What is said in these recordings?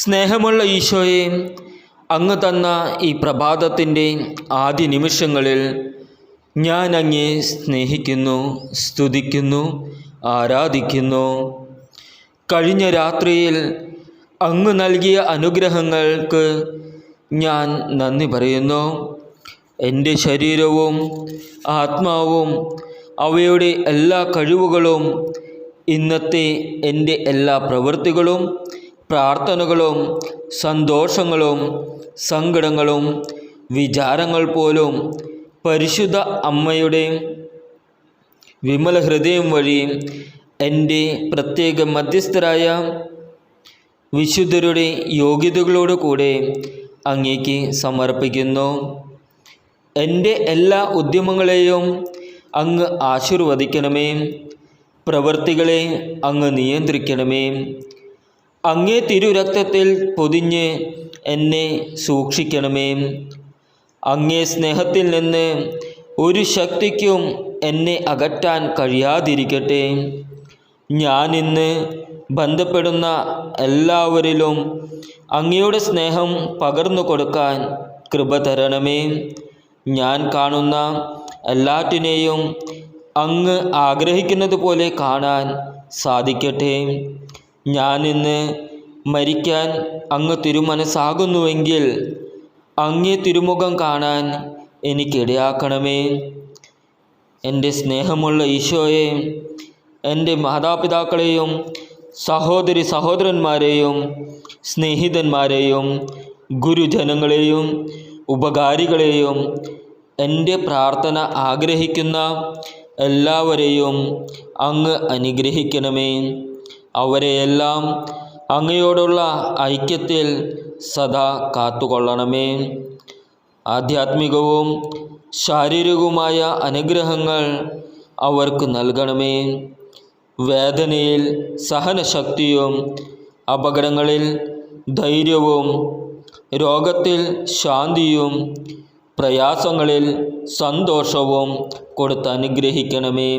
സ്നേഹമുള്ള ഈശോയെ അങ്ങ് തന്ന ഈ പ്രഭാതത്തിന്റെ ആദ്യ നിമിഷങ്ങളിൽ ഞാൻ അങ്ങേ സ്നേഹിക്കുന്നു സ്തുതിക്കുന്നു ആരാധിക്കുന്നു. കഴിഞ്ഞ രാത്രിയിൽ അങ്ങ് നൽകിയ അനുഗ്രഹങ്ങൾക്ക് ഞാൻ നന്ദി പറയുന്നു. എന്റെ ശരീരവും ആത്മാവും അവയുടെ എല്ലാ കഴിവുകളും ഇന്നത്തെ എന്റെ എല്ലാ പ്രവൃത്തികളും പ്രാർത്ഥനകളും സന്തോഷങ്ങളും സങ്കടങ്ങളും വിചാരങ്ങൾ പോലും പരിശുദ്ധ അമ്മയുടെ വിമല ഹൃദയം വഴി എന്റെ പ്രത്യേക മധ്യസ്ഥരായ വിശുദ്ധരുടെ യോഗ്യതകളോട് കൂടെ അങ്ങേക്ക് സമർപ്പിക്കുന്നു. എന്റെ എല്ലാ ഉദ്യമങ്ങളെയും അങ്ങ് ആശീർവദിക്കണമേ. പ്രവൃത്തികളെ അങ്ങ് നിയന്ത്രിക്കണമേ. അങ്ങേ തിരുരക്തത്തിൽ പൊതിഞ്ഞ് എന്നെ സൂക്ഷിക്കണമേ. അങ്ങേ സ്നേഹത്തിൽ നിന്ന് ഒരു ശക്തിക്കും എന്നെ അകറ്റാൻ കഴിയാതിരിക്കട്ടെ. ഞാനിന്ന് ബന്ധപ്പെടുന്ന എല്ലാവരിലും അങ്ങയുടെ സ്നേഹം പകർന്നു കൊടുക്കാൻ കൃപ തരണമേ. ഞാൻ കാണുന്ന എല്ലാറ്റിനെയും അങ്ങ് ആഗ്രഹിക്കുന്നത് പോലെ കാണാൻ സാധിക്കട്ടെ. ഞാനിന്ന് മരിക്കാൻ അങ്ങ് തിരുമനസ്സാകുന്നുവെങ്കിൽ അങ്ങേ തിരുമുഖം കാണാൻ എനിക്കിടയാക്കണമേ. എന്റെ സ്നേഹമുള്ള ഈശോയെ എന്റെ മാതാപിതാക്കളെയും സഹോദരി സഹോദരന്മാരെയും സ്നേഹിതന്മാരെയും ഗുരുജനങ്ങളെയും ഉപകാരികളെയും എന്റെ പ്രാർത്ഥന ആഗ്രഹിക്കുന്ന എല്ലാവരെയും അങ്ങ് അനുഗ്രഹിക്കണമേ. അവരെയെല്ലാം അങ്ങയോടുള്ള ഐക്യത്തിൽ സദാ കാത്തുകൊള്ളണമേ. ആധ്യാത്മികവും ശാരീരികവുമായ അനുഗ്രഹങ്ങൾ അവർക്ക് നൽകണമേ. വേദനയിൽ സഹനശക്തിയും അപകടങ്ങളിൽ ധൈര്യവും രോഗത്തിൽ ശാന്തിയും പ്രയാസങ്ങളിൽ സന്തോഷവും കൊടുത്ത് അനുഗ്രഹിക്കണമേ.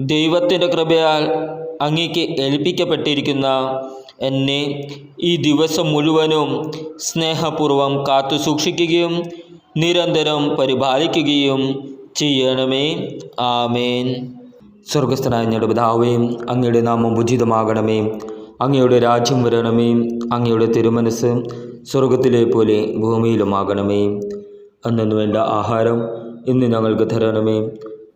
ദൈവത്തിന്റെ കൃപയാൽ അങ്ങേക്ക് ഏൽപ്പിക്കപ്പെട്ടിരിക്കുന്ന എന്നെ ഈ ദിവസം മുഴുവനും സ്നേഹപൂർവം കാത്തു സൂക്ഷിക്കുകയും നിരന്തരം പരിപാലിക്കുകയും ചെയ്യണമേ. ആമേൻ. സ്വർഗസ്ഥനായ ഞങ്ങളുടെ പിതാവേ അങ്ങയുടെ നാമം ഉചിതമാകണമേ. അങ്ങയുടെ രാജ്യം വരണമേ. അങ്ങയുടെ തിരുമനസ് സ്വർഗത്തിലെ പോലെ ഭൂമിയിലുമാകണമേ. അന്നു വേണ്ട ആഹാരം ഇന്ന് ഞങ്ങൾക്ക് തരണമേ.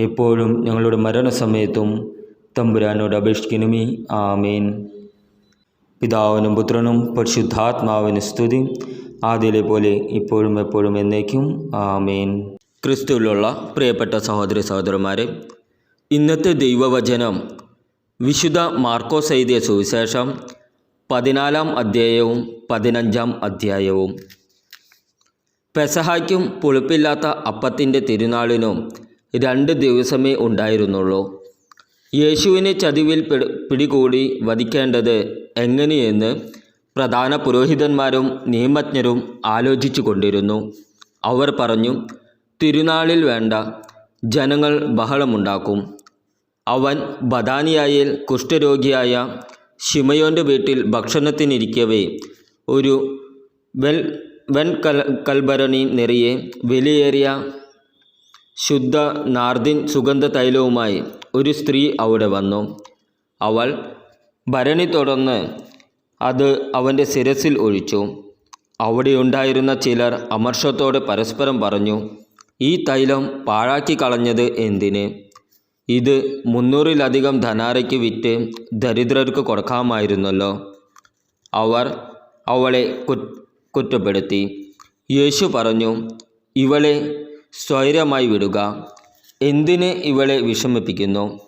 എപ്പോഴും ഞങ്ങളുടെ മരണസമയത്തും തമ്പുരാനോട് അപേക്ഷിക്കണമേ. ആമേൻ. പിതാവിനും പുത്രനും പരിശുദ്ധാത്മാവിന് സ്തുതി. ആദ്യയിലെ പോലെ ഇപ്പോഴും എപ്പോഴും എന്നേക്കും. ആമേൻ. ക്രിസ്തുവിലുള്ള പ്രിയപ്പെട്ട സഹോദരി സഹോദരന്മാരെ ഇന്നത്തെ ദൈവവചനം വിശുദ്ധ മാർക്കോസ് എഴുതിയ സുവിശേഷം പതിനാലാം അധ്യായവും പതിനഞ്ചാം അധ്യായവും. പെസഹായ്ക്കും പുളിപ്പില്ലാത്ത അപ്പത്തിന്റെ തിരുനാളിനും രണ്ട് ദിവസമേ ഉണ്ടായിരുന്നുള്ളൂ. യേശുവിനെ ചതിവിൽ പിടി പിടികൂടി വധിക്കേണ്ടത് എങ്ങനെയെന്ന് പ്രധാന പുരോഹിതന്മാരും നിയമജ്ഞരും ആലോചിച്ചു കൊണ്ടിരുന്നു. അവർ പറഞ്ഞു തിരുനാളിൽ വേണ്ട ജനങ്ങൾ ബഹളമുണ്ടാക്കും. അവൻ ബദാനിയായിൽ കുഷ്ഠരോഗിയായ ഷിമയോന്റെ വീട്ടിൽ ഭക്ഷണത്തിനിരിക്കവേ ഒരു വെൽ വെൺ കൽ കൽഭരണി നിറയെ വിലയേറിയ ശുദ്ധ നാർദിൻ സുഗന്ധ തൈലവുമായി ഒരു സ്ത്രീ അവിടെ വന്നു. അവൾ ഭരണി തുടർന്ന് അത് അവന്റെ ശിരസിൽ ഒഴിച്ചു. അവിടെയുണ്ടായിരുന്ന ചിലർ അമർഷത്തോടെ പരസ്പരം പറഞ്ഞു ഈ തൈലം പാഴാക്കി കളഞ്ഞത് എന്തിന്? ഇത് മുന്നൂറിലധികം ധനാരയ്ക്ക് വിറ്റ് ദരിദ്രർക്ക് കൊടുക്കാമായിരുന്നല്ലോ അവർ അവളെ കുറ്റപ്പെടുത്തി. യേശു പറഞ്ഞു ഇവളെ സ്വൈരമായി വിടുക. എന്തിന് ഇവളെ വിഷമിപ്പിക്കുന്നു?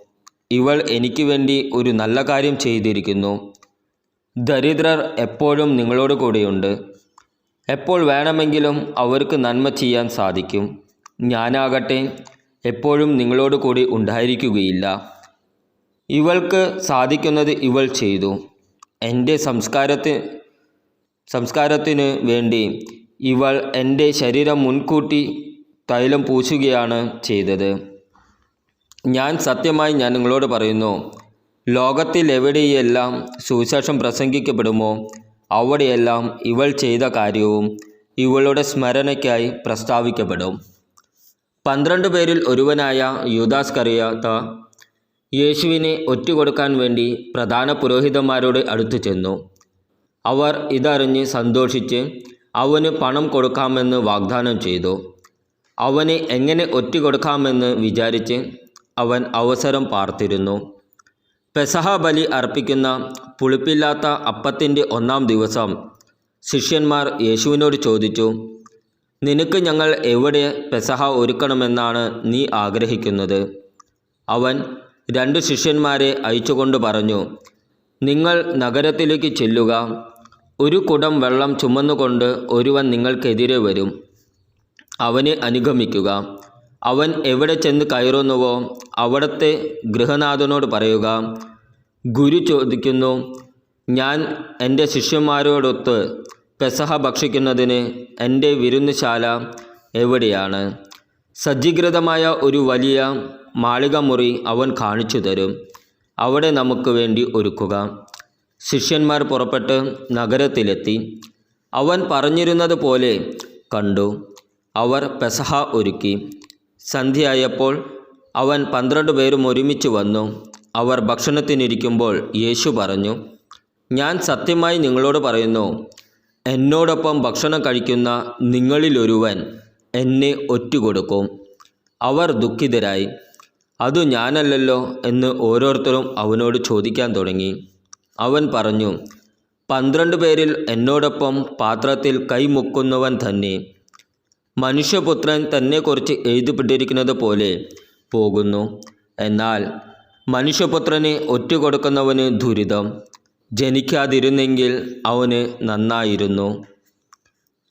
ഇവൾ എനിക്ക് വേണ്ടി ഒരു നല്ല കാര്യം ചെയ്തിരിക്കുന്നു. ദരിദ്രർ എപ്പോഴും നിങ്ങളോട് കൂടെയുണ്ട്. എപ്പോൾ വേണമെങ്കിലും അവർക്ക് നന്മ ചെയ്യാൻ സാധിക്കും. ഞാനാകട്ടെ എപ്പോഴും നിങ്ങളോട് കൂടി ഉണ്ടായിരിക്കുകയില്ല. ഇവൾക്ക് സാധിക്കുന്നത് ഇവൾ ചെയ്തു. എന്റെ സംസ്കാരത്തി സംസ്കാരത്തിന് വേണ്ടി ഇവൾ എന്റെ ശരീരം മുൻകൂട്ടി തൈലം പൂശുകയാണ് ചെയ്തത്. ഞാൻ സത്യമായി ഞാൻ നിങ്ങളോട് പറയുന്നു ലോകത്തിൽ എവിടെയെല്ലാം സുവിശേഷം പ്രസംഗിക്കപ്പെടുമോ അവിടെയെല്ലാം ഇവൾ ചെയ്ത കാര്യവും ഇവളുടെ സ്മരണയ്ക്കായി പ്രസ്താവിക്കപ്പെടും. പന്ത്രണ്ട് പേരിൽ ഒരുവനായ യൂദാസ് കറിയാത്ത യേശുവിനെ ഒറ്റുകൊടുക്കാൻ വേണ്ടി പ്രധാന പുരോഹിതന്മാരോട് അടുത്തു ചെന്നു. അവർ ഇതറിഞ്ഞ് സന്തോഷിച്ച് അവന് പണം കൊടുക്കാമെന്ന് വാഗ്ദാനം ചെയ്തു. അവനെ എങ്ങനെ ഒറ്റുകൊടുക്കാമെന്ന് വിചാരിച്ച് അവൻ അവസരം പാർത്തിരുന്നു. പെസഹ ബലി അർപ്പിക്കുന്ന പുളിപ്പില്ലാത്ത അപ്പത്തിന്റെ ഒന്നാം ദിവസം ശിഷ്യന്മാർ യേശുവിനോട് ചോദിച്ചു നിനക്ക് ഞങ്ങൾ എവിടെ പെസഹ ഒരുക്കണമെന്നാണ് നീ ആഗ്രഹിക്കുന്നത്? അവൻ രണ്ട് ശിഷ്യന്മാരെ അയച്ചുകൊണ്ട് പറഞ്ഞു നിങ്ങൾ നഗരത്തിലേക്ക് ചെല്ലുക. ഒരു കുടം വെള്ളം ചുമന്നുകൊണ്ട് ഒരുവൻ നിങ്ങൾക്കെതിരെ വരും. അവനെ അനുഗമിക്കുക. അവൻ എവിടെ ചെന്ന് കയറുന്നുവോ അവിടത്തെ ഗൃഹനാഥനോട് പറയുക ഗുരു ചോദിക്കുന്നു ഞാൻ എന്റെ ശിഷ്യന്മാരോടൊത്ത് പെസഹ ഭക്ഷിക്കുന്നതിന് എന്റെ വിരുന്നുശാല എവിടെയാണ്? സജ്ജീകൃതമായ ഒരു വലിയ മാളിക മുറി അവൻ കാണിച്ചു തരും. അവിടെ നമുക്ക് വേണ്ടി ഒരുക്കുക. ശിഷ്യന്മാർ പുറപ്പെട്ട് നഗരത്തിലെത്തി. അവൻ പറഞ്ഞിരുന്നത് പോലെ കണ്ടു. അവർ പെസഹ ഒരുക്കി. സന്ധ്യയായപ്പോൾ അവൻ പന്ത്രണ്ട് പേരും ഒരുമിച്ച് വന്നു. അവർ ഭക്ഷണത്തിനിരിക്കുമ്പോൾ യേശു പറഞ്ഞു ഞാൻ സത്യമായി നിങ്ങളോട് പറയുന്നു എന്നോടൊപ്പം ഭക്ഷണം കഴിക്കുന്ന നിങ്ങളിലൊരുവൻ എന്നെ ഒറ്റുകൊടുക്കും. അവർ ദുഃഖിതരായി അതു ഞാനല്ലല്ലോ എന്ന് ഓരോരുത്തരും അവനോട് ചോദിക്കാൻ തുടങ്ങി. അവൻ പറഞ്ഞു പന്ത്രണ്ട് പേരിൽ എന്നോടൊപ്പം പാത്രത്തിൽ കൈമുക്കുന്നവൻ തന്നെ. മനുഷ്യപുത്രൻ തന്നെക്കുറിച്ച് എഴുതപ്പെട്ടിരിക്കുന്നത് പോലെ പോകുന്നു. എന്നാൽ മനുഷ്യപുത്രനെ ഒറ്റുകൊടുക്കുന്നവന് ദുരിതം. ജനിക്കാതിരുന്നെങ്കിൽ അവന് നന്നായിരുന്നു.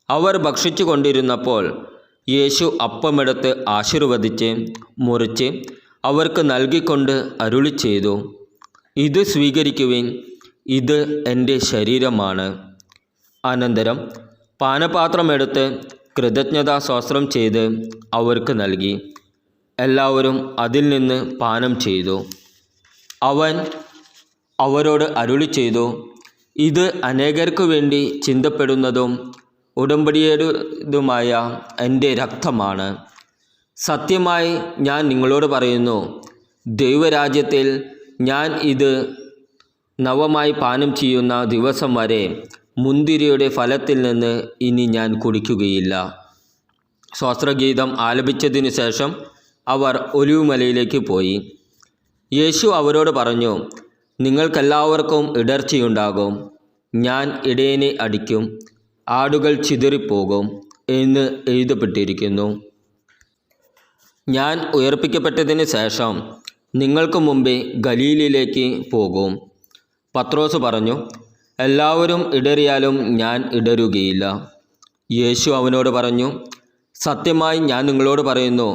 അവർ ഭക്ഷിച്ചു കൊണ്ടിരുന്നപ്പോൾ യേശു അപ്പമെടുത്ത് ആശീർവദിച്ച് മുറിച്ച് അവർക്ക് നൽകിക്കൊണ്ട് അരുളി ചെയ്തു. ഇത് സ്വീകരിക്കുവിൻ. ഇത് എന്റെ ശരീരമാണ്. അനന്തരം പാനപാത്രമെടുത്ത് കൃതജ്ഞതാ സ്വസ്ത്രം ചെയ്ത് അവർക്ക് നൽകി. എല്ലാവരും അതിൽ നിന്ന് പാനം ചെയ്തു. അവൻ അവരോട് അരുളി ചെയ്തു ഇത് അനേകർക്കു വേണ്ടി ചിന്തപ്പെടുന്നതും ഉടമ്പടിയേതുമായ എന്റെ രക്തമാണ്. സത്യമായി ഞാൻ നിങ്ങളോട് പറയുന്നു ദൈവരാജ്യത്തിൽ ഞാൻ ഇത് നവമായി പാനം ചെയ്യുന്ന ദിവസം വരെ മുന്തിരിയുടെ ഫലത്തിൽ നിന്ന് ഇനി ഞാൻ കുടിക്കുകയില്ല. സ്വാസ്ത്രഗീതം ആലപിച്ചതിനു ശേഷം അവർ ഒലിവുമലയിലേക്ക് പോയി. യേശു അവരോട് പറഞ്ഞു നിങ്ങൾക്കെല്ലാവർക്കും ഇടർച്ചയുണ്ടാകും. ഞാൻ ഇടയനെ അടിക്കും ആടുകൾ ചിതറിപ്പോകും എന്ന് എഴുതപ്പെട്ടിരിക്കുന്നു. ഞാൻ ഉയർപ്പിക്കപ്പെട്ടതിന് ശേഷം നിങ്ങൾക്ക് മുമ്പേ ഗലീലിലേക്ക് പോകും. പത്രോസ് പറഞ്ഞു എല്ലാവരും ഇടറിയാലും ഞാൻ ഇടരുകയില്ല. യേശു അവനോട് പറഞ്ഞു സത്യമായി ഞാൻ നിങ്ങളോട് പറയുന്നു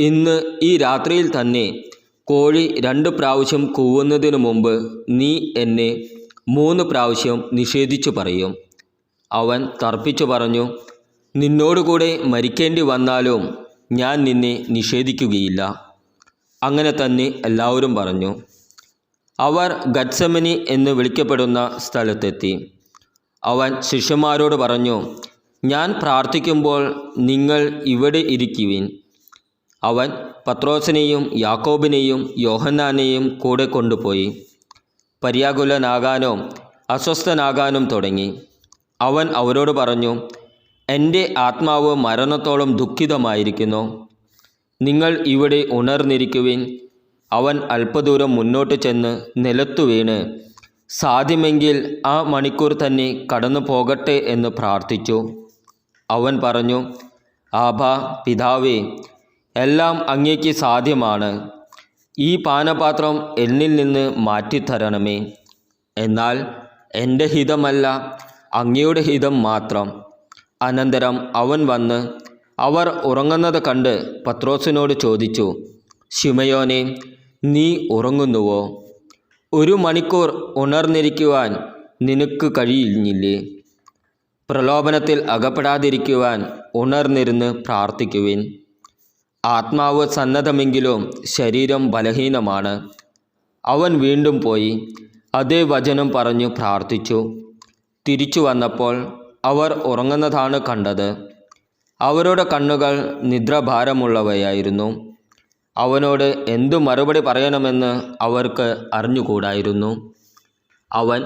ഇന്ന് ഈ രാത്രിയിൽ തന്നെ കോഴി രണ്ട് പ്രാവശ്യം കൂവുന്നതിനു മുമ്പ് നീ എന്നെ മൂന്ന് പ്രാവശ്യം നിഷേധിച്ചു പറയും. അവൻ തർപ്പിച്ചു പറഞ്ഞു നിന്നോടുകൂടെ മരിക്കേണ്ടി വന്നാലും ഞാൻ നിന്നെ നിഷേധിക്കുകയില്ല. അങ്ങനെ തന്നെ എല്ലാവരും പറഞ്ഞു. അവർ ഗത്സമനി എന്ന് വിളിക്കപ്പെടുന്ന സ്ഥലത്തെത്തി. അവൻ ശിഷ്യന്മാരോട് പറഞ്ഞു ഞാൻ പ്രാർത്ഥിക്കുമ്പോൾ നിങ്ങൾ ഇവിടെ ഇരിക്കുവിൻ. അവൻ പത്രോസിനെയും യാക്കോബിനെയും യോഹന്നാനെയും കൂടെ കൊണ്ടുപോയി. പര്യാകുലനാകാനോ അസ്വസ്ഥനാകാനും തുടങ്ങി. അവൻ അവരോട് പറഞ്ഞു എന്റെ ആത്മാവ് മരണത്തോളം ദുഃഖിതമായിരിക്കുന്നു. നിങ്ങൾ ഇവിടെ ഉണർന്നിരിക്കുവിൻ. അവൻ അല്പദൂരം മുന്നോട്ട് ചെന്ന് നിലത്തു വീണ്. സാധ്യമെങ്കിൽ ആ മണിക്കൂർ തന്നെ കടന്നു പോകട്ടെ എന്ന് പ്രാർത്ഥിച്ചു. അവൻ പറഞ്ഞു ആഭ പിതാവേ എല്ലാം അങ്ങേക്ക് സാധ്യമാണ്. ഈ പാനപാത്രം എന്നിൽ നിന്ന് മാറ്റിത്തരണമേ. എന്നാൽ എന്റെ ഹിതമല്ല അങ്ങയുടെ ഹിതം മാത്രം. അനന്തരം അവൻ വന്ന് അവർ ഉറങ്ങുന്നത് കണ്ട് പത്രോസിനോട് ചോദിച്ചു ശിമയോനെ നീ ഉറങ്ങുന്നുവോ? ഒരു മണിക്കൂർ ഉണർന്നിരിക്കുവാൻ നിനക്ക് കഴിയില്ലേ പ്രലോഭനത്തിൽ അകപ്പെടാതിരിക്കുവാൻ ഉണർന്നിരുന്ന് പ്രാർത്ഥിക്കുവിൻ. ആത്മാവ് സന്നദ്ധമെങ്കിലും ശരീരം ബലഹീനമാണ്. അവൻ വീണ്ടും പോയി അതേ വചനം പറഞ്ഞു പ്രാർത്ഥിച്ചു. തിരിച്ചു വന്നപ്പോൾ അവർ ഉറങ്ങുന്നതാണ് കണ്ടത്. അവരുടെ കണ്ണുകൾ നിദ്രഭാരമുള്ളവയായിരുന്നു. അവനോട് എന്തു മറുപടി പറയണമെന്ന് അവർക്ക് അറിഞ്ഞുകൂടായിരുന്നു. അവൻ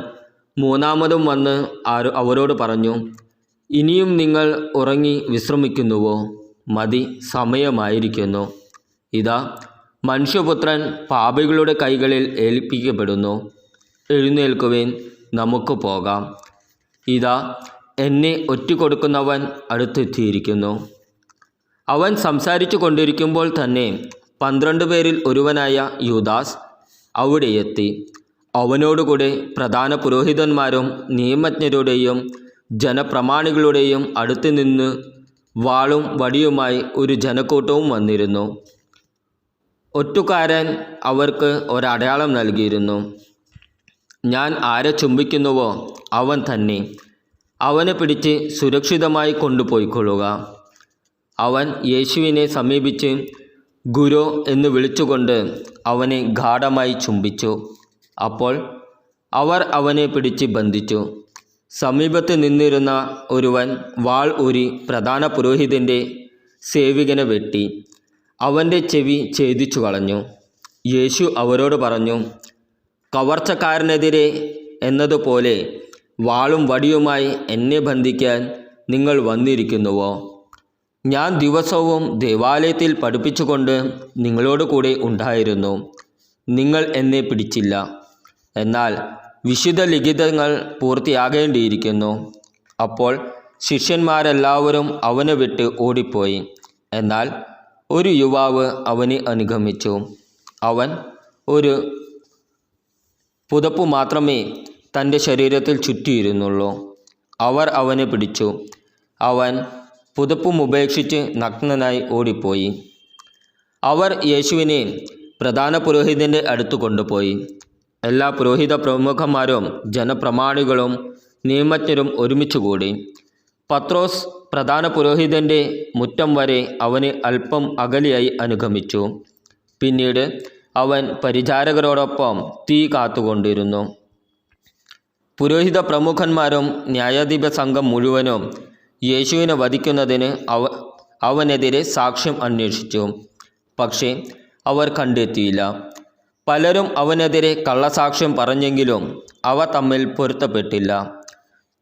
മൂന്നാമതും വന്ന് അവരോട് പറഞ്ഞു ഇനിയും നിങ്ങൾ ഉറങ്ങി വിശ്രമിക്കുന്നുവോ? മതി സമയമായിരിക്കുന്നു. ഇതാ മനുഷ്യപുത്രൻ പാപികളുടെ കൈകളിൽ ഏൽപ്പിക്കപ്പെടുന്നു. എഴുന്നേൽക്കുവേൻ നമുക്ക് പോകാം. ഇതാ എന്നെ ഒറ്റുകൊടുക്കുന്നവൻ അടുത്തെത്തിയിരിക്കുന്നു. അവൻ സംസാരിച്ചു കൊണ്ടിരിക്കുമ്പോൾ തന്നെ പന്ത്രണ്ട് പേരിൽ ഒരുവനായ യൂദാസ് അവിടെയെത്തി. അവനോടുകൂടെ പ്രധാന പുരോഹിതന്മാരും നിയമജ്ഞരുടെയും ജനപ്രമാണികളുടെയും അടുത്ത് നിന്ന് വാളും വടിയുമായി ഒരു ജനക്കൂട്ടവും വന്നിരുന്നു. ഒറ്റുകാരൻ അവർക്ക് ഒരടയാളം നൽകിയിരുന്നു. ഞാൻ ആരെ ചുംബിക്കുന്നുവോ? അവൻ തന്നെ. അവനെ പിടിച്ച് സുരക്ഷിതമായി കൊണ്ടുപോയിക്കൊള്ളുക. അവൻ യേശുവിനെ സമീപിച്ച് ഗുരു എന്ന് വിളിച്ചുകൊണ്ട് അവനെ ഗാഠമായി ചുംബിച്ചു. അപ്പോൾ അവർ അവനെ പിടിച്ച് ബന്ധിച്ചു. സമീപത്ത് നിന്നിരുന്ന ഒരുവൻ വാൾ ഊരി പ്രധാന പുരോഹിതന്റെ സേവികനെ വെട്ടി. അവന്റെ ചെവി ഛേദിച്ചു കളഞ്ഞു. യേശു അവരോട് പറഞ്ഞു കവർച്ചക്കാരനെതിരെ എന്നതുപോലെ വാളും വടിയുമായി എന്നെ ബന്ധിക്കാൻ നിങ്ങൾ വന്നിരിക്കുന്നുവോ? ഞാൻ ദിവസവും ദേവാലയത്തിൽ പഠിപ്പിച്ചുകൊണ്ട് നിങ്ങളോട് കൂടെ ഉണ്ടായിരുന്നു. നിങ്ങൾ എന്നെ പിടിച്ചില്ല. എന്നാൽ വിശുദ്ധ ലിഖിതങ്ങൾ പൂർത്തിയാകേണ്ടിയിരിക്കുന്നു. അപ്പോൾ ശിഷ്യന്മാരെല്ലാവരും അവനെ വിട്ട് ഓടിപ്പോയി. എന്നാൽ ഒരു യുവാവ് അവനെ അനുഗമിച്ചു. അവൻ ഒരു പുതപ്പ് മാത്രമേ തന്റെ ശരീരത്തിൽ ചുറ്റിയിരുന്നുള്ളൂ. അവർ അവനെ പിടിച്ചു. അവൻ പുതപ്പും ഉപേക്ഷിച്ച് നഗ്നനായി ഓടിപ്പോയി. അവർ യേശുവിനെ പ്രധാന പുരോഹിതന്റെ അടുത്ത് കൊണ്ടുപോയി. എല്ലാ പുരോഹിത പ്രമുഖന്മാരും ജനപ്രമാണികളും നിയമജ്ഞരും ഒരുമിച്ച് കൂടി പത്രോസ് പ്രധാന പുരോഹിതന്റെ മുറ്റം വരെ അവന് അല്പം അകലെയായി അനുഗമിച്ചു. പിന്നീട് അവൻ പരിചാരകരോടൊപ്പം തീ കാത്തുകൊണ്ടിരുന്നു. പുരോഹിത പ്രമുഖന്മാരും ന്യായാധിപ സംഘം മുഴുവനും യേശുവിനെ വധിക്കുന്നതിന് അവ അവനെതിരെ സാക്ഷ്യം അന്വേഷിച്ചു. പക്ഷേ അവർ കണ്ടെത്തിയില്ല. പലരും അവനെതിരെ കള്ളസാക്ഷ്യം പറഞ്ഞെങ്കിലും അവ തമ്മിൽ പൊരുത്തപ്പെട്ടില്ല.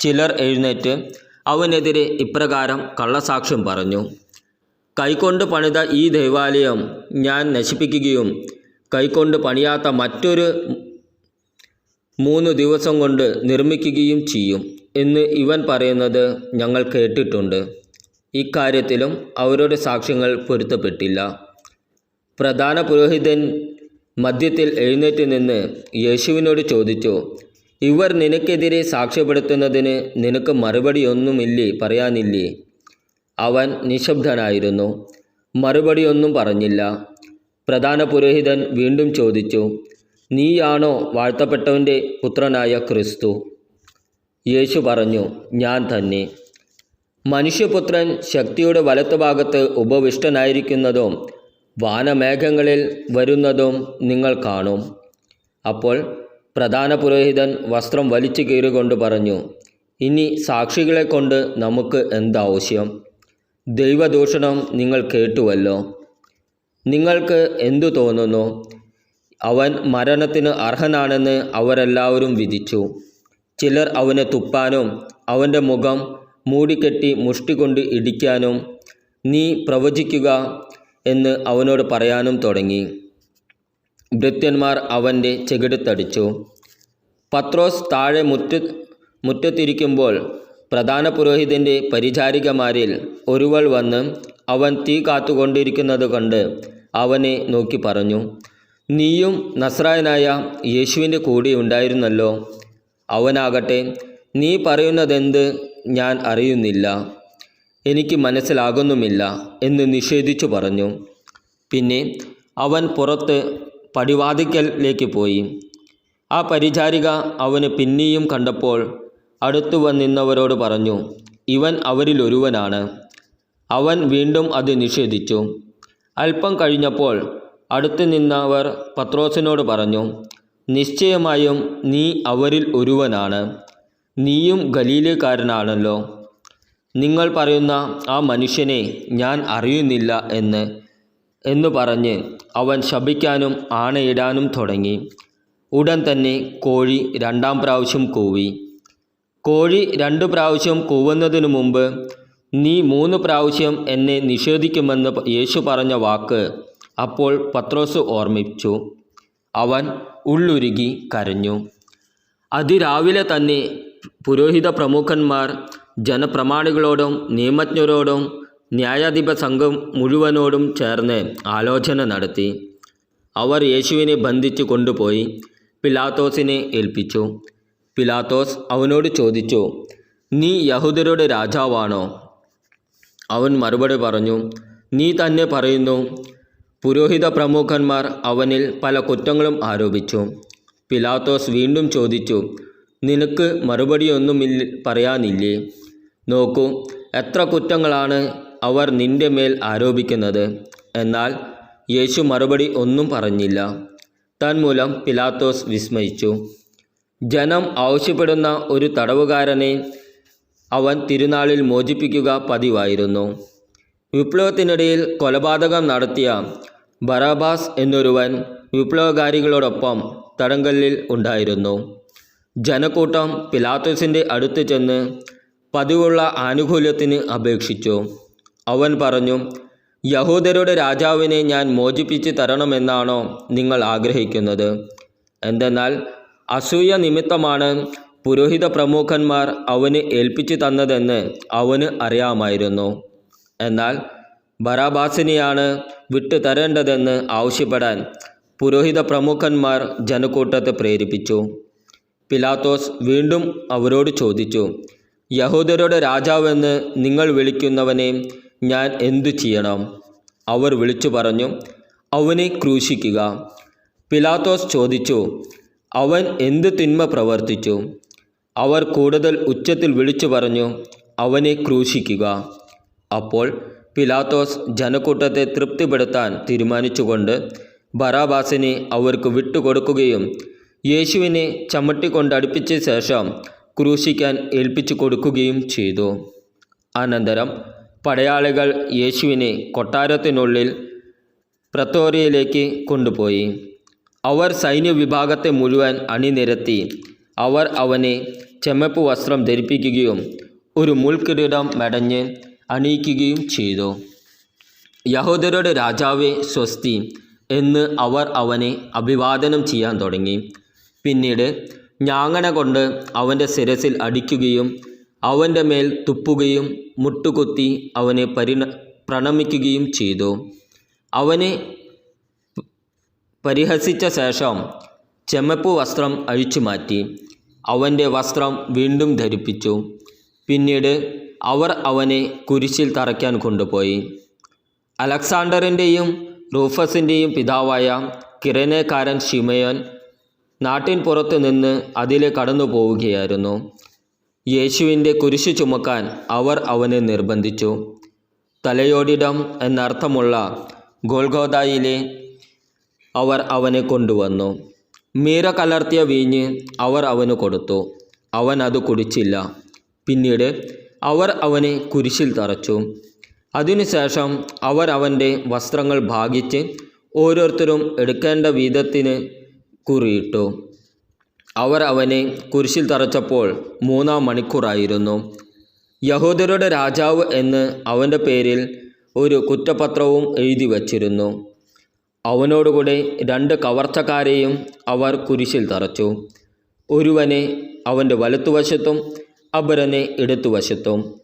ചിലർ എഴുന്നേറ്റ് അവനെതിരെ ഇപ്രകാരം കള്ളസാക്ഷ്യം പറഞ്ഞു. കൈകൊണ്ട് പണിത ഈ ദേവാലയം ഞാൻ നശിപ്പിക്കുകയും കൈകൊണ്ട് പണിയാത്ത മറ്റൊരു മൂന്ന് ദിവസം കൊണ്ട് നിർമ്മിക്കുകയും ചെയ്യും. എന്ന് ഇവൻ പറയുന്നത് ഞങ്ങൾ കേട്ടിട്ടുണ്ട്. ഇക്കാര്യത്തിലും അവരുടെ സാക്ഷ്യങ്ങൾ പൊരുത്തപ്പെട്ടില്ല. പ്രധാന പുരോഹിതൻ മധ്യത്തിൽ എഴുന്നേറ്റ് നിന്ന് യേശുവിനോട് ചോദിച്ചു ഇവർ നിനക്കെതിരെ സാക്ഷ്യപ്പെടുത്തുന്നതിന് നിനക്ക് മറുപടിയൊന്നുമില്ലേ പറയാനില്ലേ? അവൻ നിശബ്ദനായിരുന്നു. മറുപടിയൊന്നും പറഞ്ഞില്ല. പ്രധാന പുരോഹിതൻ വീണ്ടും ചോദിച്ചു നീയാണോ വാഴ്ത്തപ്പെട്ടവന്റെ പുത്രനായ ക്രിസ്തു? യേശു പറഞ്ഞു ഞാൻ തന്നെ. മനുഷ്യപുത്രൻ ശക്തിയുടെ വലത്തുഭാഗത്ത് ഉപവിഷ്ടനായിരിക്കുന്നതും വാനമേഘങ്ങളിൽ വരുന്നതും നിങ്ങൾ കാണും. അപ്പോൾ പ്രധാന പുരോഹിതൻ വസ്ത്രം വലിച്ചു കീറിക്കൊണ്ട് പറഞ്ഞു ഇനി സാക്ഷികളെ കൊണ്ട് നമുക്ക് എന്താവശ്യം? ദൈവദൂഷണം നിങ്ങൾ കേട്ടുവല്ലോ. നിങ്ങൾക്ക് എന്തു തോന്നുന്നു? അവൻ മരണത്തിന് അർഹനാണെന്ന് അവരെല്ലാവരും വിധിച്ചു. ചിലർ അവനെ തുപ്പാനും അവന്റെ മുഖം മൂടിക്കെട്ടി മുഷ്ടികൊണ്ട് ഇടിക്കാനും നീ പ്രവചിക്കുക എന്ന് അവനോട് പറയാനും തുടങ്ങി. ഭൃത്യന്മാർ അവന്റെ ചെകിടുത്തടിച്ചു. പത്രോസ് താഴെ മുറ്റ മുറ്റത്തിരിക്കുമ്പോൾ പ്രധാന പുരോഹിതന്റെ പരിചാരികമാരിൽ ഒരുവൾ വന്ന് അവൻ തീ കാത്തുകൊണ്ടിരിക്കുന്നത് കണ്ട് അവനെ നോക്കി പറഞ്ഞു നീയും നസ്രായനായ യേശുവിന്റെ കൂടെ ഉണ്ടായിരുന്നല്ലോ. അവനാകട്ടെ നീ പറയുന്നതെന്ത് ഞാൻ അറിയുന്നില്ല. എനിക്ക് മനസ്സിലാകുന്നുമില്ല എന്ന് നിഷേധിച്ചു പറഞ്ഞു. പിന്നെ അവൻ പുറത്ത് പടിവാതിക്കലിലേക്ക് പോയി. ആ പരിചാരിക അവന് പിന്നെയും കണ്ടപ്പോൾ അടുത്തു വന്നിരുന്നവരോട് പറഞ്ഞു ഇവൻ അവരിലൊരുവനാണ് അവൻ വീണ്ടും അത് നിഷേധിച്ചു. അല്പം കഴിഞ്ഞപ്പോൾ അടുത്ത് നിന്നവർ പത്രോസിനോട് പറഞ്ഞു നിശ്ചയമായും നീ അവരിൽ ഒരുവനാണ്. നീയും ഗലീലക്കാരനാണല്ലോ. നിങ്ങൾ പറയുന്ന ആ മനുഷ്യനെ ഞാൻ അറിയുന്നില്ല എന്ന്. എന്ന് പറഞ്ഞ് അവൻ ശപിക്കാനും ആണയിടാനും തുടങ്ങി. ഉടൻ തന്നെ കോഴി രണ്ടാം പ്രാവശ്യം കൂവി. കോഴി രണ്ടു പ്രാവശ്യം കൂവുന്നതിനു മുമ്പ് നീ മൂന്ന് പ്രാവശ്യം എന്നെ നിഷേധിക്കുമെന്ന് യേശു പറഞ്ഞ വാക്ക് അപ്പോൾ പത്രോസ് ഓർമ്മിച്ചു. അവൻ ഉള്ളുരുകി കരഞ്ഞു. അതിരാവിലെ തന്നെ പുരോഹിത പ്രമുഖന്മാർ ജനപ്രമാണികളോടും നിയമജ്ഞരോടും ന്യായാധിപ സംഘം മുഴുവനോടും ചേർന്ന് ആലോചന നടത്തി. അവർ യേശുവിനെ ബന്ധിച്ചു കൊണ്ടുപോയി പിലാത്തോസിനെ ഏൽപ്പിച്ചു. പിലാത്തോസ് അവനോട് ചോദിച്ചു നീ യഹൂദരുടെ രാജാവാണോ? അവൻ മറുപടി പറഞ്ഞു നീ തന്നെ പറയുന്നു പുരോഹിത പ്രമുഖന്മാർ അവനിൽ പല കുറ്റങ്ങളും ആരോപിച്ചു. പിലാത്തോസ് വീണ്ടും ചോദിച്ചു നിനക്ക് മറുപടിയൊന്നുമില്ല പറയാനില്ലേ? നോക്കൂ എത്ര കുറ്റങ്ങളാണ് അവർ നിന്റെ മേൽ ആരോപിക്കുന്നത് എന്നാൽ യേശു മറുപടി ഒന്നും പറഞ്ഞില്ല. തന്മൂലം പിലാത്തോസ് വിസ്മയിച്ചു. ജനം ആവശ്യപ്പെടുന്ന ഒരു തടവുകാരനെ അവൻ തിരുനാളിൽ മോചിപ്പിക്കുക പതിവായിരുന്നു. വിപ്ലവത്തിനിടയിൽ കൊലപാതകം നടത്തിയ ബറാബാസ് എന്നൊരുവൻ വിപ്ലവകാരികളോടൊപ്പം തടങ്കലിൽ ഉണ്ടായിരുന്നു. ജനക്കൂട്ടം പിലാത്തോസിന്റെ അടുത്ത് ചെന്ന് പതിവുള്ള ആനുകൂല്യത്തിന് അപേക്ഷിച്ചു. അവൻ പറഞ്ഞു യഹൂദരുടെ രാജാവിനെ ഞാൻ മോചിപ്പിച്ച് തരണമെന്നാണോ നിങ്ങൾ ആഗ്രഹിക്കുന്നത്? എന്തെന്നാൽ അസൂയ നിമിത്തമാണ് പുരോഹിത പ്രമുഖന്മാർ അവന് ഏൽപ്പിച്ചു തന്നതെന്ന് അവന് അറിയാമായിരുന്നു. എന്നാൽ ബറാബാസിനെയാണ് വിട്ടു തരേണ്ടതെന്ന് ആവശ്യപ്പെടാൻ പുരോഹിത പ്രമുഖന്മാർ ജനക്കൂട്ടത്തെ പ്രേരിപ്പിച്ചു. പിലാത്തോസ് വീണ്ടും അവരോട് ചോദിച്ചു യഹൂദരുടെ രാജാവെന്ന് നിങ്ങൾ വിളിക്കുന്നവനെ ഞാൻ എന്തു ചെയ്യണം? അവർ വിളിച്ചു പറഞ്ഞു അവനെ ക്രൂശിക്കുക. പിലാത്തോസ് ചോദിച്ചു അവൻ എന്ത് തിന്മ പ്രവർത്തിച്ചു? അവർ കൂടുതൽ ഉച്ചത്തിൽ വിളിച്ചു പറഞ്ഞു അവനെ ക്രൂശിക്കുക. അപ്പോൾ പിലാത്തോസ് ജനക്കൂട്ടത്തെ തൃപ്തിപ്പെടുത്താൻ തീരുമാനിച്ചുകൊണ്ട് ബറാബാസിനെ അവർക്ക് വിട്ടുകൊടുക്കുകയും യേശുവിനെ ചമ്മട്ടിക്കൊണ്ട് അടുപ്പിച്ച ശേഷം ക്രൂശിക്കാൻ ഏൽപ്പിച്ചു കൊടുക്കുകയും ചെയ്തു. അനന്തരം പടയാളികൾ യേശുവിനെ കൊട്ടാരത്തിനുള്ളിൽ പ്രത്തോറിയയിലേക്ക് കൊണ്ടുപോയി. അവർ സൈന്യവിഭാഗത്തെ മുഴുവൻ അണിനിരത്തി. അവർ അവനെ ചെമ്മപ്പ് വസ്ത്രം ധരിപ്പിക്കുകയും ഒരു മുൾക്കിരീടം മെടഞ്ഞ് അണിയിക്കുകയും ചെയ്തു. യഹോദരുടെ രാജാവെ സ്വസ്തി എന്ന് അവർ അവനെ അഭിവാദനം ചെയ്യാൻ തുടങ്ങി. പിന്നീട് ഞാങ്ങണ കൊണ്ട് അവന്റെ ശിരസിൽ അടിക്കുകയും അവന്റെ മേൽ തുപ്പുകയും മുട്ടുകുത്തി അവനെ പരിണ പ്രണമിക്കുകയും ചെയ്തു. അവനെ പരിഹസിച്ച ശേഷം ചെമ്മപ്പ് വസ്ത്രം അഴിച്ചു മാറ്റി അവന്റെ വസ്ത്രം വീണ്ടും ധരിപ്പിച്ചു. പിന്നീട് അവർ അവനെ കുരിശിൽ തറയ്ക്കാൻ കൊണ്ടുപോയി. അലക്സാണ്ടറിന്റെയും റൂഫസിന്റെയും പിതാവായ കിരനേക്കാരൻ ഷിമയോൻ നാട്ടിൻ പുറത്ത് നിന്ന് അതിലെ കടന്നു പോവുകയായിരുന്നു. യേശുവിന്റെ കുരിശു ചുമക്കാൻ അവർ അവനെ നിർബന്ധിച്ചു. തലയോടിടം എന്നർത്ഥമുള്ള ഗോൽഗോദായിലെ അവർ അവനെ കൊണ്ടുവന്നു. മീര കലർത്തിയ വീഞ്ഞ് അവർ അവന് കൊടുത്തു. അവൻ അത് കുടിച്ചില്ല. പിന്നീട് അവർ അവനെ കുരിശിൽ തറച്ചു. അതിനുശേഷം അവർ അവന്റെ വസ്ത്രങ്ങൾ ഭാഗിച്ച് ഓരോരുത്തരും എടുക്കേണ്ട വിധത്തിന് കുറിയിട്ടു. അവർ അവനെ കുരിശിൽ തറച്ചപ്പോൾ മൂന്നാം മണിക്കൂറായിരുന്നു യഹൂദരുടെ രാജാവ് എന്ന് അവന്റെ പേരിൽ ഒരു കുറ്റപത്രവും എഴുതി വച്ചിരുന്നു. അവനോടുകൂടെ രണ്ട് കവർച്ചക്കാരെയും അവർ കുരിശിൽ തറച്ചു. ഒരുവനെ അവന്റെ വലത്തുവശത്തും അപരനെ ഇടത്തുവശത്തും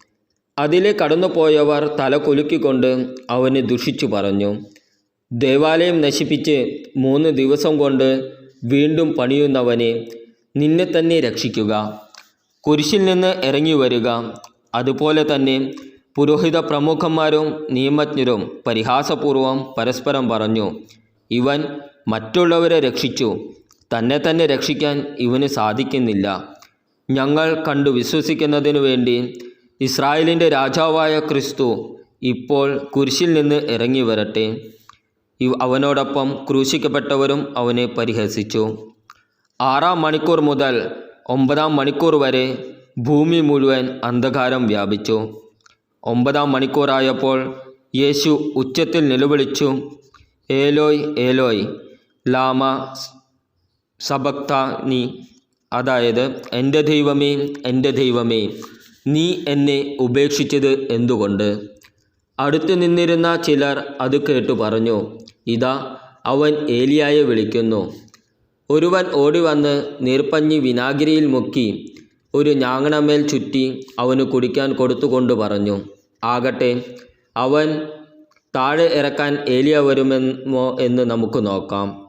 അതിലെ കടന്നുപോയവർ തല കുലുക്കിക്കൊണ്ട് അവനെ ദുഷിച്ചു പറഞ്ഞു. ദേവാലയം നശിപ്പിച്ച് മൂന്ന് ദിവസം കൊണ്ട് വീണ്ടും പണിയുന്നവനെ നിന്നെ തന്നെ രക്ഷിക്കുക. കുരിശിൽ നിന്ന് ഇറങ്ങി വരിക. അതുപോലെ തന്നെ പുരോഹിത പ്രമുഖന്മാരും നിയമജ്ഞരും പരിഹാസപൂർവം പരസ്പരം പറഞ്ഞു ഇവൻ മറ്റുള്ളവരെ രക്ഷിച്ചു. തന്നെ തന്നെ രക്ഷിക്കാൻ ഇവന് സാധിക്കുന്നില്ല. ഞങ്ങൾ കണ്ടു വിശ്വസിക്കുന്നതിനു വേണ്ടി ഇസ്രായേലിന്റെ രാജാവായ ക്രിസ്തു ഇപ്പോൾ കുരിശിൽ നിന്ന് ഇറങ്ങി വരട്ടെ. അവനോടൊപ്പം ക്രൂശിക്കപ്പെട്ടവരും അവനെ പരിഹസിച്ചു. ആറാം മണിക്കൂർ മുതൽ ഒമ്പതാം മണിക്കൂർ വരെ ഭൂമി മുഴുവൻ അന്ധകാരം വ്യാപിച്ചു. ഒമ്പതാം മണിക്കൂറായപ്പോൾ യേശു ഉച്ചത്തിൽ നിലവിളിച്ചു ഏലോയ് ഏലോയ് ലാമ സബക്താനി അതായത് എന്റെ ദൈവമേ എന്റെ ദൈവമേ നീ എന്നെ ഉപേക്ഷിച്ചത് എന്തുകൊണ്ട്? അടുത്ത് നിന്നിരുന്ന ചിലർ അത് കേട്ടു പറഞ്ഞു ഇതാ അവൻ ഏലിയായെ വിളിക്കുന്നു. ഒരുവൻ ഓടി വന്ന് നീർപ്പഞ്ഞി വിനാഗിരിയിൽ മുക്കി ഒരു ഞാങ്ങണമേൽ ചുറ്റി അവന് കുടിക്കാൻ കൊടുത്തുകൊണ്ട് പറഞ്ഞു ആകട്ടെ അവൻ താഴെ ഇറക്കാൻ ഏലിയ വരുമെന്നോ എന്ന് നമുക്ക് നോക്കാം.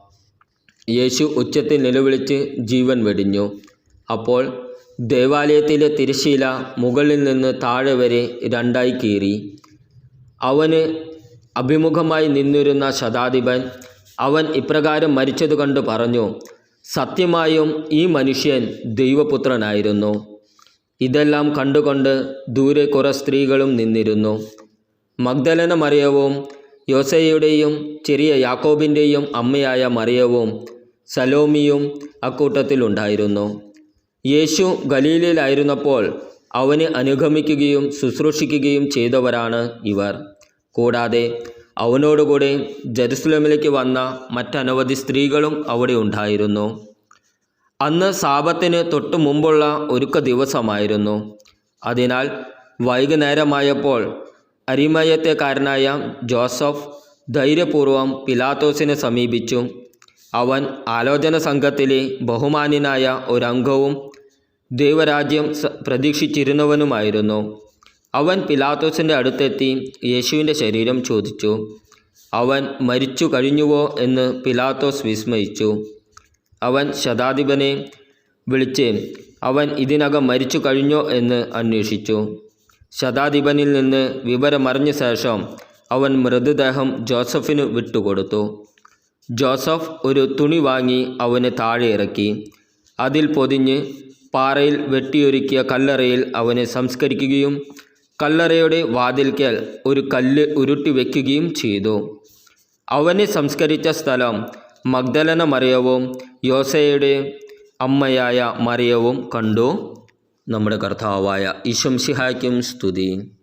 യേശു ഉച്ചത്തിൽ നിലവിളിച്ച് ജീവൻ വെടിഞ്ഞു. അപ്പോൾ ദേവാലയത്തിലെ തിരശീല മുകളിൽ നിന്ന് താഴെ വരെ രണ്ടായി കീറി. അവന് അഭിമുഖമായി നിന്നിരുന്ന ശതാധിപൻ അവൻ ഇപ്രകാരം മരിച്ചത് കണ്ട് പറഞ്ഞു സത്യമായും ഈ മനുഷ്യൻ ദൈവപുത്രനായിരുന്നു. ഇതെല്ലാം കണ്ടുകൊണ്ട് ദൂരെ കുറെ സ്ത്രീകളും നിന്നിരുന്നു. മഗ്ദലന മറിയവും യോസയുടെയും ചെറിയ യാക്കോബിന്റെയും അമ്മയായ മറിയവും സലോമിയും അക്കൂട്ടത്തിലുണ്ടായിരുന്നു. യേശു ഗലീലയിലായിരുന്നപ്പോൾ അവന് അനുഗമിക്കുകയും ശുശ്രൂഷിക്കുകയും ചെയ്തവരാണ് ഇവർ. കൂടാതെ അവനോടുകൂടെ ജെറുസലേമിലേക്ക് വന്ന മറ്റനവധി സ്ത്രീകളും അവിടെ ഉണ്ടായിരുന്നു. അന്ന് സാപത്തിന് തൊട്ടു മുമ്പുള്ള ഒരുക്ക ദിവസമായിരുന്നു. അതിനാൽ വൈകുന്നേരമായപ്പോൾ അരിമയത്തെക്കാരനായ ജോസഫ് ധൈര്യപൂർവം പിലാത്തോസിനെ സമീപിച്ചു. അവൻ ആലോചന സംഘത്തിലെ ബഹുമാന്യനായ ഒരംഗവും ദൈവരാജ്യം പ്രതീക്ഷിച്ചിരുന്നവനുമായിരുന്നു. അവൻ പിലാത്തോസിന്റെ അടുത്തെത്തി യേശുവിന്റെ ശരീരം ചോദിച്ചു അവൻ മരിച്ചു കഴിഞ്ഞുവോ? എന്ന് പിലാത്തോസ് വിസ്മയിച്ചു. അവൻ ശതാധിപനെ വിളിച്ച് അവൻ ഇതിനകം മരിച്ചു കഴിഞ്ഞോ? എന്ന് അന്വേഷിച്ചു. ശതാധിപനിൽ നിന്ന് വിവരമറിഞ്ഞ ശേഷം അവൻ മൃതദേഹം ജോസഫിന് വിട്ടുകൊടുത്തു. ജോസഫ് ഒരു തുണി വാങ്ങി അവന് താഴെ ഇറക്കി. അതിൽ പൊതിഞ്ഞ് പാറയിൽ വെട്ടിയൊരുക്കിയ കല്ലറയിൽ അവനെ സംസ്കരിക്കുകയും കല്ലറയുടെ വാതിൽക്കൽ ഒരു കല്ല് ഉരുട്ടി വയ്ക്കുകയും ചെയ്തു. അവനെ സംസ്കരിച്ച സ്ഥലം മഗ്ദലന മറിയവും യോസയുടെ അമ്മയായ മറിയവും കണ്ടു. നമ്മുടെ കർത്താവായ ഈശംസിഹായ്ക്കും സ്തുതി.